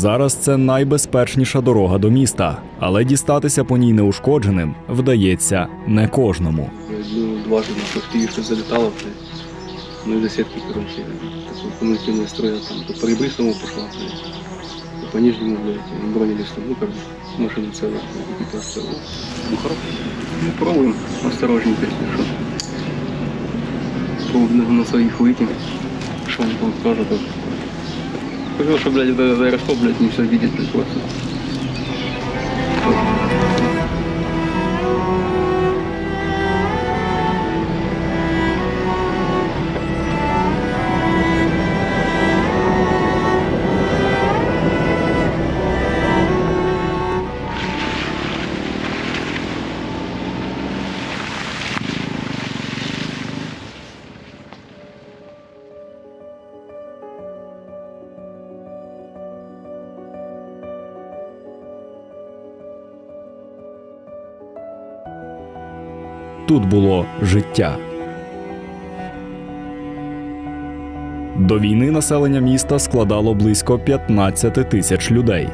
Зараз це найбезпечніша дорога до міста, але дістатися по ній неушкодженим вдається не кожному. Ну, дважды на фактически залетало, блядь. Ну и до сетки, короче, такой кумулятивная строя там. То по ребристому пошла, блядь. То по нижнему, блядь, бронелисту. Ну, короче, машина целая, блядь, экипаж целый. Ну, хорошо. Ну, пробуем осторожненько, если что. Пробуем на своих выйти. Что он там скажет, то. Что, блядь, это аэроскоп, блядь, не все видит, блядь, Тут було життя. До війни населення міста складало близько 15 тисяч людей.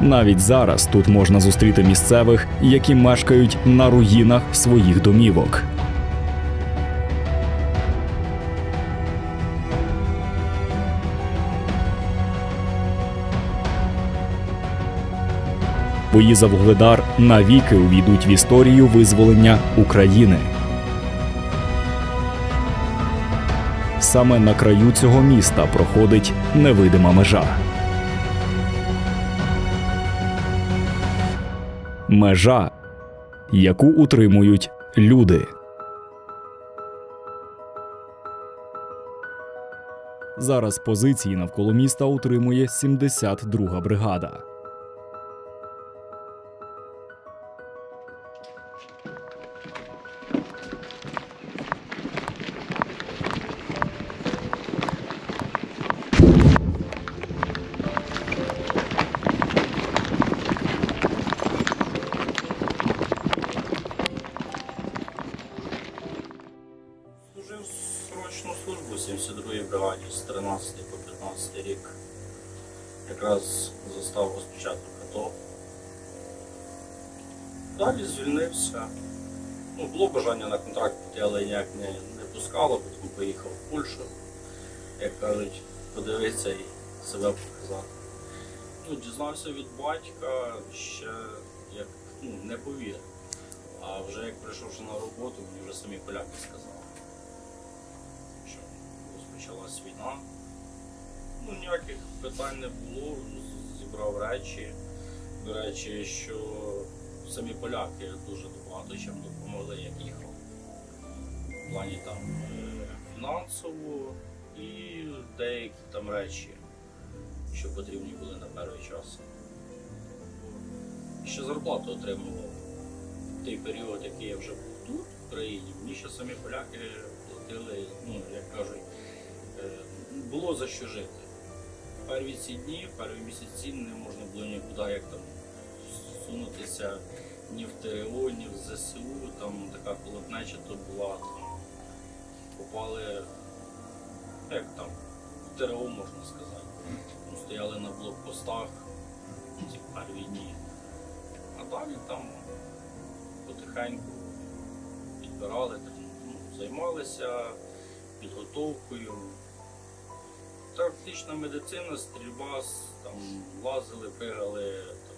Навіть зараз тут можна зустріти місцевих, які мешкають на руїнах своїх домівок. Бої за Вугледар навіки увійдуть в історію визволення України. Саме на краю цього міста проходить невидима межа. Межа, яку утримують люди. Зараз позиції навколо міста утримує 72-га бригада. 14 по 15 рік якраз застав розпочаток АТО. Далі звільнився. Ну, Було бажання на контракт піти, але ніяк не, не пускало, потім поїхав в Польщу, як кажуть, подивитися і себе показати. Ну, Дізнався від батька, ще як ну, не повірив. А вже як прийшовши на роботу, мені вже самі поляки сказали, що розпочалась війна. Ну, ніяких питань не було, зібрав речі. До речі, що самі поляки дуже багато чим допомогли, як їхав. В плані там е, фінансово і деякі там речі, що потрібні були на перший час. Ще зарплату отримував в той період, який я вже був тут, в країні. Мені ще самі поляки платили, ну, як кажуть, е, було за що жити. Перві ці дні, перві місяці не можна було нікуди як там сунутися ні в ТРО, ні в ЗСУ, там така колотнеча то була, там попали, як там, в ТРО можна сказати. Там стояли на блокпостах ці перві дні. А далі там потихеньку підбирали, так, ну, займалися підготовкою. Тактична медицина, стрільба, там, лазили, пригали, там,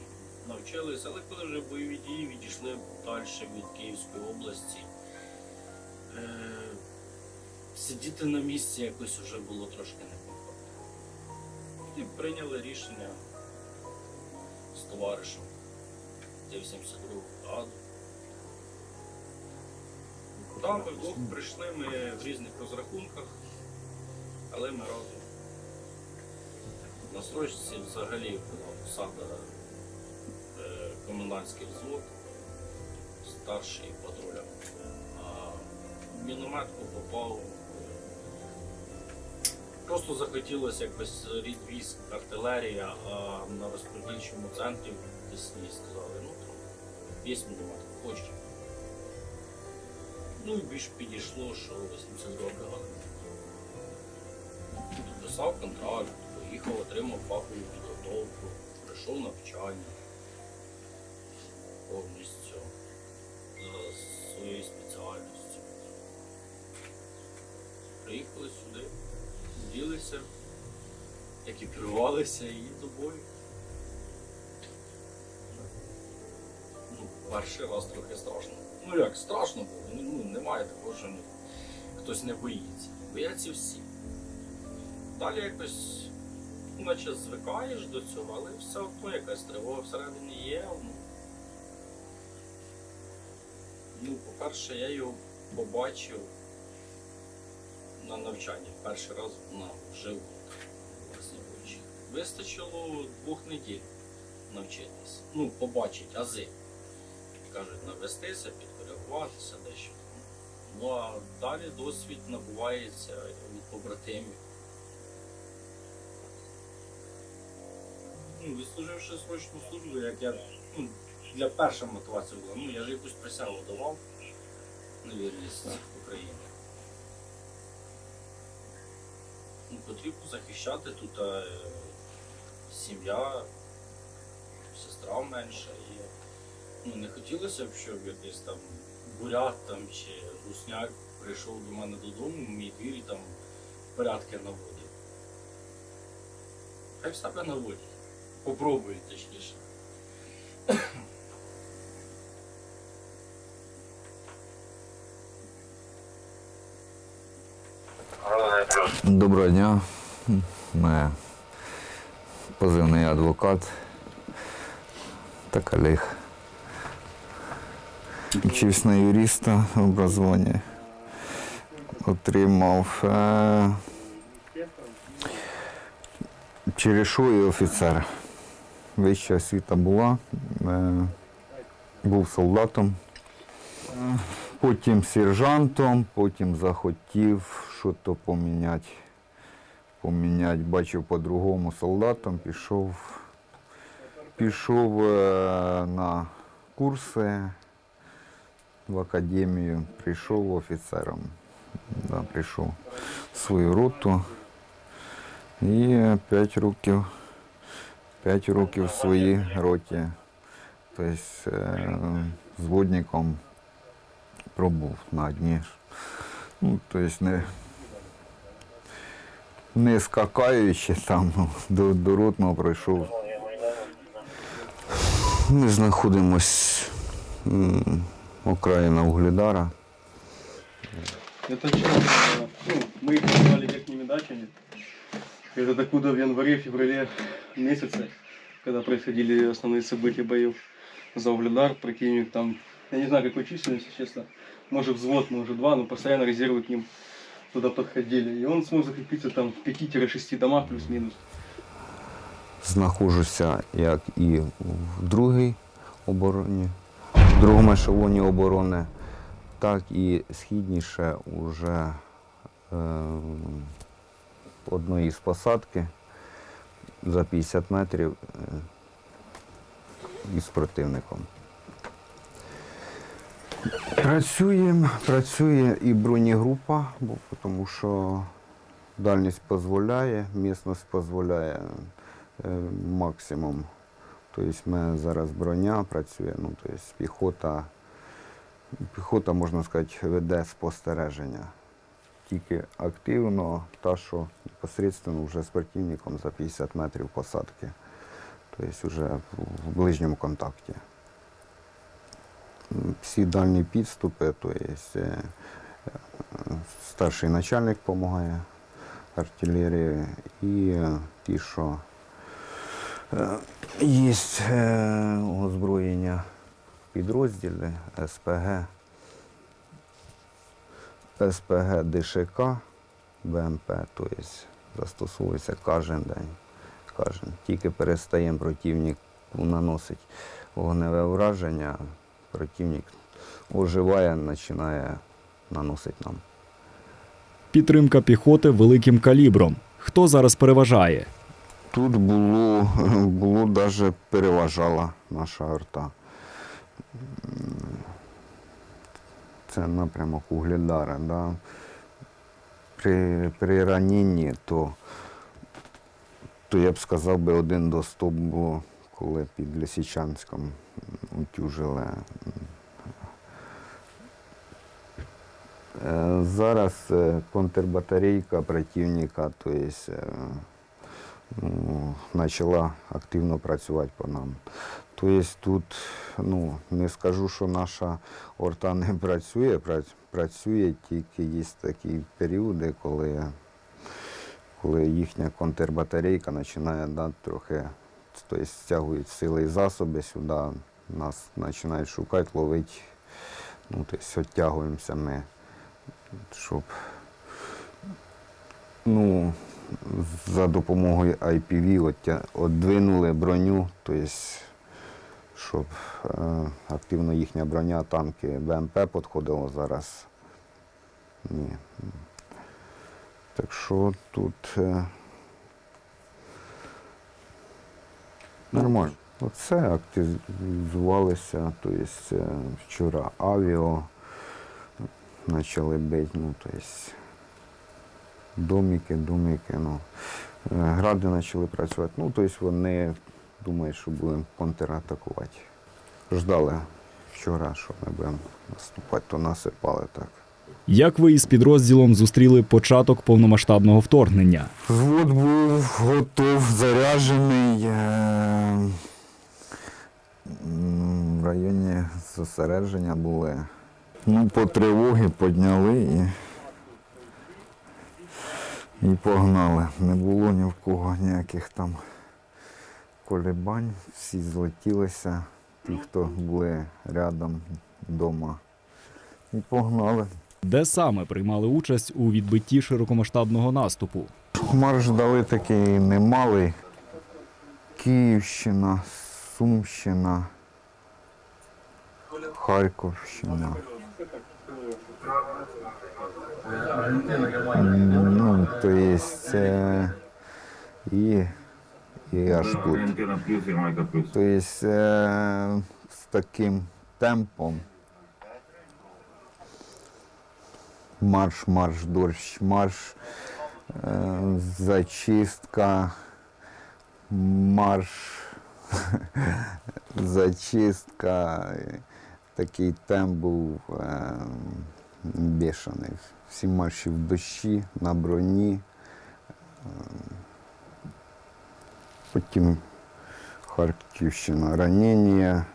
навчилися, але коли вже бойові дії відійшли далі від Київської області, е, сидіти на місці якось вже було трошки некомфортно. І прийняли рішення з товаришем йти в 72 бригаду. Там ми вдвох прийшли ми в різних розрахунках, але ми разом. На строчці взагалі була посада е, комендантський взвод, старший патруля. А в мінометку попав. е, Просто захотілося якось рід військ, артилерія, а на розподільчому центрі в Десні сказали, ну там є міномет, хочеш. Ну і більш підійшло, що 82 бригада. Підписав контракт, поїхав, отримав фахову підготовку, пройшов навчання повністю за своєю спеціальністю. Приїхали сюди, ділися, екіпірувалися і до бою. Ну, перший раз трохи страшно. Ну як, страшно було. Ну, немає такого, що хтось не боїться. Бояться всі. Далі якось, ну, наче звикаєш до цього, але все одно якась тривога всередині є. Ну, по-перше, я його побачив на навчанні перший раз на вживу. Вистачило двох неділь навчитись. Ну, побачити ази. Кажуть, навестися, підкоригуватися дещо. Ну а далі досвід набувається від побратимів. Ну, відслуживши срочну службу, як я ну, для першої мотивації була, ну я ж якусь присягу давав на вірність Україні. Ну, потрібно захищати тут е, сім'я, сестра менша є. Ну, не хотілося б, щоб якийсь там бурят там чи русняк прийшов до мене додому, в мій двір і там порядки наводив. Хай в себе наводять. Попробують точніше. Доброго дня. Ми позивний адвокат та Олег. Вчився на юриста образування. Отримав е, черешою офіцер. Вища освіта була. Е, був солдатом. Потім сержантом, потім захотів щось поміняти. Поміняти, бачив по-другому солдатом, пішов, пішов е, на курси в академію, прийшов офіцером. Да, прийшов в свою роту. І 5 років, 5 років в своїй роті. Тобто е, зводником пробув на дні. Ну, тобто не, не скакаючи там ну, до, до ротного пройшов. Ми знаходимось м, окраїна Угледара. Это вчера, э, ну, мы их назвали верхними дачами. Это докуда в январе-феврале месяце, когда происходили основные события боев за Угледар, противник там, я не знаю какой численности, честно, может взвод, может два, но постоянно резервы к ним туда подходили. И он смог закрепиться там в 5-6 домах плюс-минус. Знаходжуся як і в другій обороні, в другому ешелоні оборони, так і східніше уже е, одної з посадки за 50 метрів е, із противником. Працюємо, працює і бронегрупа, бо тому що дальність дозволяє, місцевість дозволяє е, максимум. Тобто ми зараз броня працює, ну, тобто піхота, піхота, можна сказати, веде спостереження. Тільки активно, та, що непосередньо вже з противником за 50 метрів посадки. Тобто вже в ближньому контакті. Всі дальні підступи, тобто е, старший начальник допомагає артилерії і е, ті, що Є е, озброєння підрозділи СПГ, СПГ ДШК, БМП, тобто застосовується кожен день. Кожен. Тільки перестаємо противник наносить вогневе враження, противник оживає, починає наносити нам. Підтримка піхоти великим калібром. Хто зараз переважає? Тут було, було даже переважала наша арта. Це напрямок Угледара. Да. при, при раненні, то, то я б сказав би один до 100 було, коли під Лисичанськом утюжили. Е, Зараз е, контрбатарейка противника, то ну, почала активно працювати по нам. Тобто тут, ну, не скажу, що наша орта не працює, працює, тільки є такі періоди, коли, коли їхня контрбатарейка починає да, трохи тобто, стягують сили і засоби сюди, нас починають шукати, ловити, ну, тобто, відтягуємося ми, щоб ну, за допомогою IPV отдвинули броню, тобто, щоб е, активно їхня броня, танки БМП підходило зараз. Ні. Так що тут е, нормально. Оце активізувалися, тобто е, вчора авіо почали бити, ну, тобто домики, домики, ну. Е, Гради почали працювати. Ну, тобто вони думають, що будемо контратакувати. Ждали вчора, що ми будемо наступати, то насипали так. Як ви із підрозділом зустріли початок повномасштабного вторгнення? Звод був готов, заряджений. е, В районі зосередження були. Ну, по тривоги підняли і, і погнали. Не було ні в кого ніяких там колебань. Всі злетілися, ті, хто були рядом вдома. І погнали. Де саме приймали участь у відбитті широкомасштабного наступу? Марш дали такий немалий. Київщина, Сумщина, Харківщина. Ну, то есть, е, і, і аж тут. То есть, е, з таким темпом. Марш, марш, дощ, марш, е, зачистка, марш, зачистка. Такий темп був е, бешений. Всі марші в дощі, на броні. Е, Потім Харківщина. Ранення.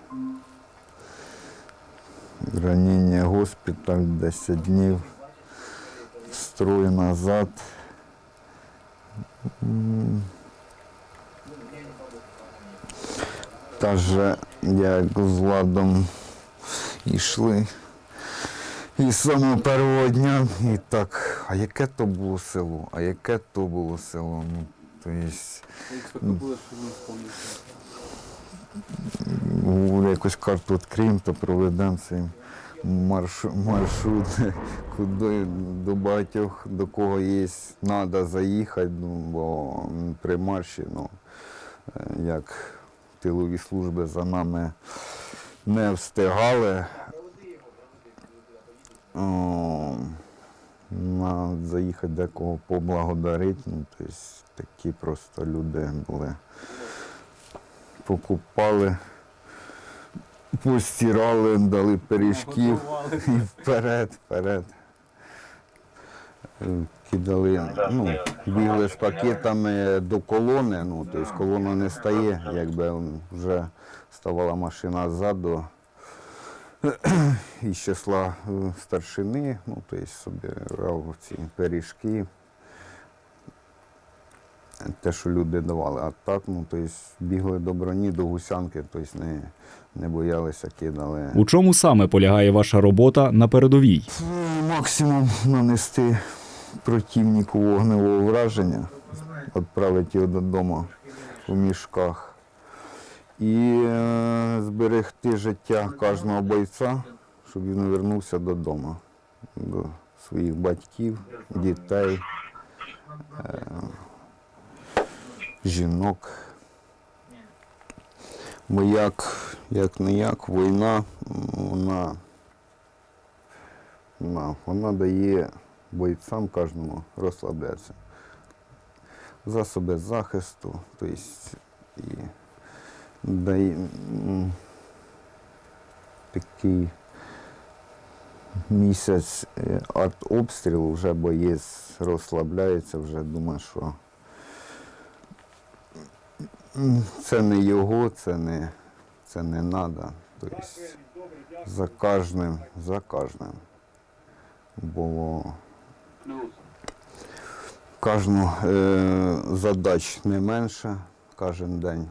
Ранення госпіталь 10 днів. Строй назад. Та же, як з Владом йшли. І з самого першого дня, і так, а яке то було село, а яке то було село. Ну, то есть, Говорю, якусь карту відкриємо, то проведемо цей маршрут, маршрут, куди? До багатьох, до кого є, треба заїхати, ну, бо при марші, ну, е, як тилові служби за нами не встигали. О, на заїхати декого поблагодарити, ну, тобто такі просто люди були покупали, постирали, дали пиріжків і вперед, вперед. Кидали, ну, бігли з пакетами до колони, ну, тобто колона не стає, якби вже ставала машина ззаду. Із числа е, старшини, ну, тобто собирав ці пиріжки те, що люди давали. А так, ну, тобто, бігли до броні, до гусянки, тобто не, не боялися, кидали. У чому саме полягає ваша робота на передовій? Максимум нанести противнику вогневого враження, відправити його додому у мішках. І е, зберегти життя кожного бойця, щоб він повернувся додому, до своїх батьків, дітей, е, жінок. Бо як, як не як, війна, вона, вона, вона дає бойцям кожному розслаблятися. Засоби захисту, тобто і дай, такий місяць е, артобстрілу вже боєць розслабляється, вже думає, що це не його, це не, це не треба. Тобто за кожним, за кожним було кожну е, задач не менше кожен день,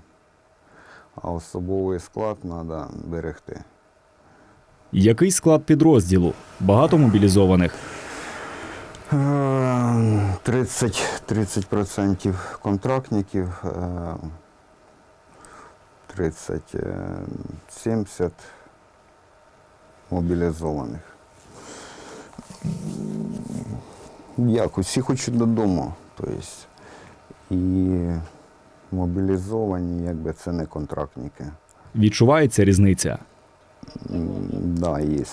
а особовий склад треба берегти. Який склад підрозділу? Багато мобілізованих. Е, 30, 30% контрактників, е, 30, е, 70 мобілізованих. Як, усі хочуть додому. Тобто, і мобілізовані, якби це не контрактники. Відчувається різниця. М, Да, є.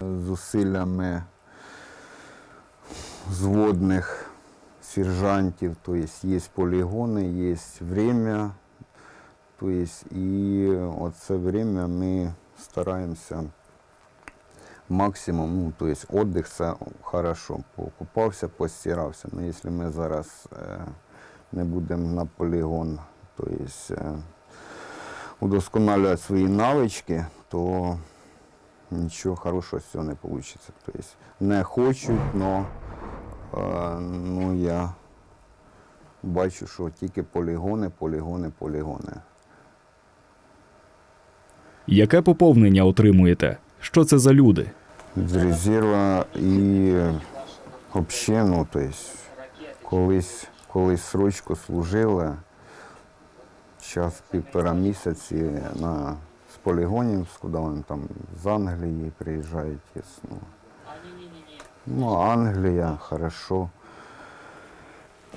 Зусиллями зводних сержантів, то есть є полігони, є время. То есть, і оце время ми стараємося максимум, ну, то есть отдых це хорошо, покупався, постирався. Ну, якщо ми зараз е, не будемо на полігон, то есть, е, удосконалювати свої навички, то нічого хорошого з цього не вийде. Тобто не хочуть, але ну, я бачу, що тільки полігони, полігони, полігони. Яке поповнення отримуєте? Що це за люди? З резерва і взагалі, ну, тобто, колись, колись срочку служили, час півтора місяці на, з полігонів, куди вони там з Англії приїжджають. Ну, ну, Англія, хорошо.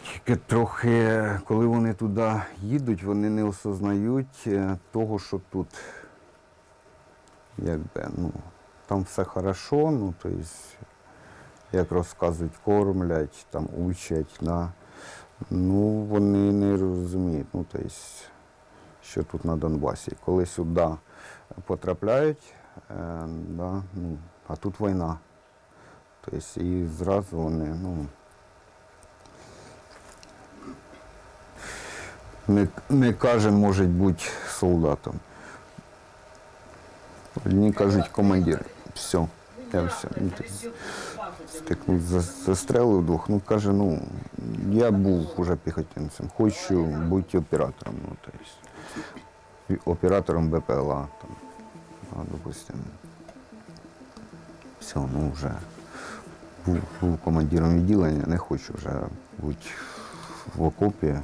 Тільки трохи, коли вони туди їдуть, вони не осознають е, того, що тут якби, ну, там все хорошо, ну, то есть, як розказують, кормлять, там учать, да. Ну, вони не розуміють, ну, то есть, що тут на Донбасі. Коли сюди потрапляють, е, да, ну, а тут війна. Тобто, і зразу вони, ну, не, не кожен може бути солдатом. Одні кажуть командир. Все, я все. Ну, стикнув за, застрелив двох. Ну каже, ну я був уже піхотинцем, хочу бути оператором. Ну, то есть, оператором БПЛА, там, а, допустим. Все, ну вже був, був командиром відділення, не хочу вже бути в окопі.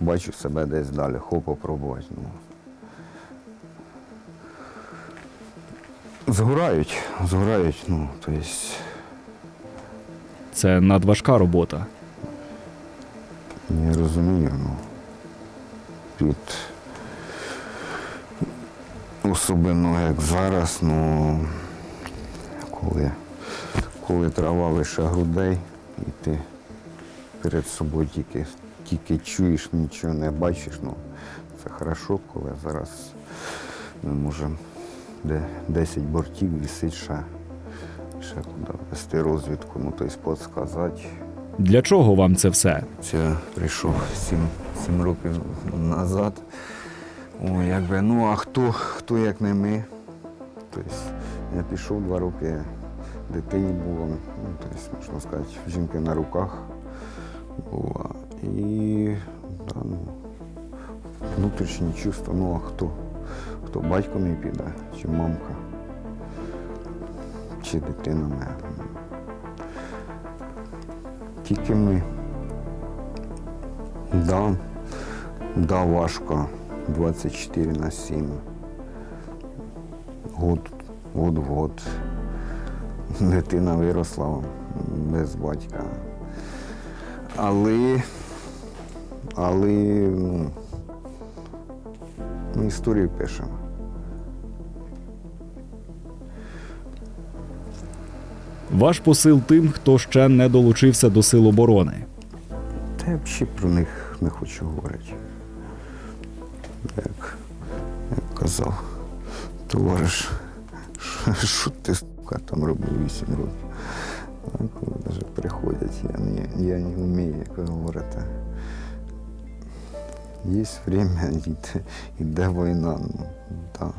Бачу себе десь далі, хоп, попробувати. Ну. Згорають, згорають, ну, то есть, Це надважка робота. не розумію, ну. Тут особливо як зараз, ну коли, коли трава лише грудей, і ти перед собою тільки, тільки чуєш, нічого не бачиш, ну це хорошо, коли зараз ми можемо де 10 бортів висить ще, ще куди вести розвідку, ну тобто підсказати. Для чого вам це все? Це прийшов сім, сім років назад. О, якби, ну а хто, хто як не ми? Тобто, я пішов два роки, дитині було, ну, тобто, можна сказати, жінки на руках була. І да, ну, внутрішні чувства, ну а хто? Хто батько не піде, чи мамка, чи дитина моя. Тільки ми. Да, да, важко. 24 на 7. Год, год в год. Дитина виросла без батька. Але, але ну, ми історію пишемо. Ваш посил тим, хто ще не долучився до сил оборони. Та я взагалі про них не хочу говорити. Як, як казав товариш, що, ти сука, там робив 8 років. Коли навіть приходять, я не, я не вмію, як говорити. Є время, йде, йде війна. Ну, да.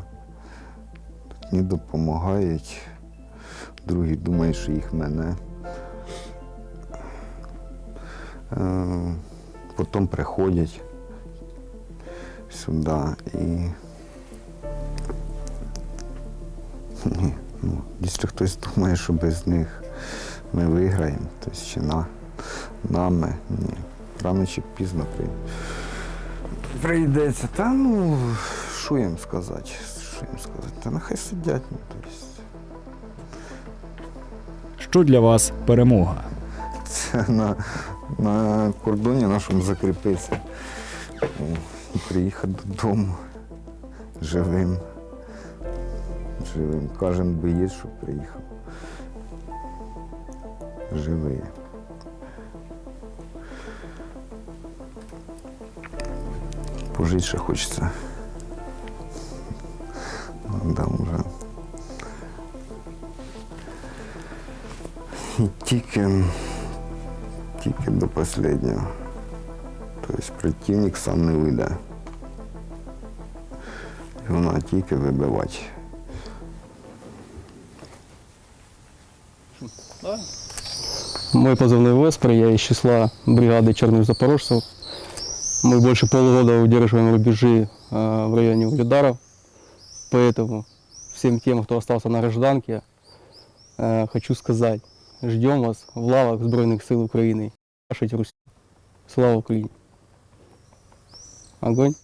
Одні допомагають, другі думають, що їх мене. Е, Потім приходять сюди і. Ні, ну, якщо хтось думає, що без них ми виграємо, то чи на, нами, ні. Рано чи пізно прийде. Прийдеться. Та ну, що їм сказати? Що їм сказати? Та нехай сидять, ну, тобто. Що для вас перемога? Це на, на кордоні нашому закріпитися. О, І приїхати додому живим. Живим. Кожен боєць, що приїхав. Живий. Пожити ще хочеться. Ну, Да, вже. І тільки тільки до останнього. Тобто противник сам не вийде. Його треба тільки вибивати. Мой позывной Веспер, я из числа бригады черных запорожцев. Мы больше полугода удерживаем рубежи э, в районе Угледаров. Поэтому всем тем, кто остался на гражданке, э, хочу сказать, ждем вас в лавах Збройных сил Украины. Ваша Русь. Слава Украине. Огонь.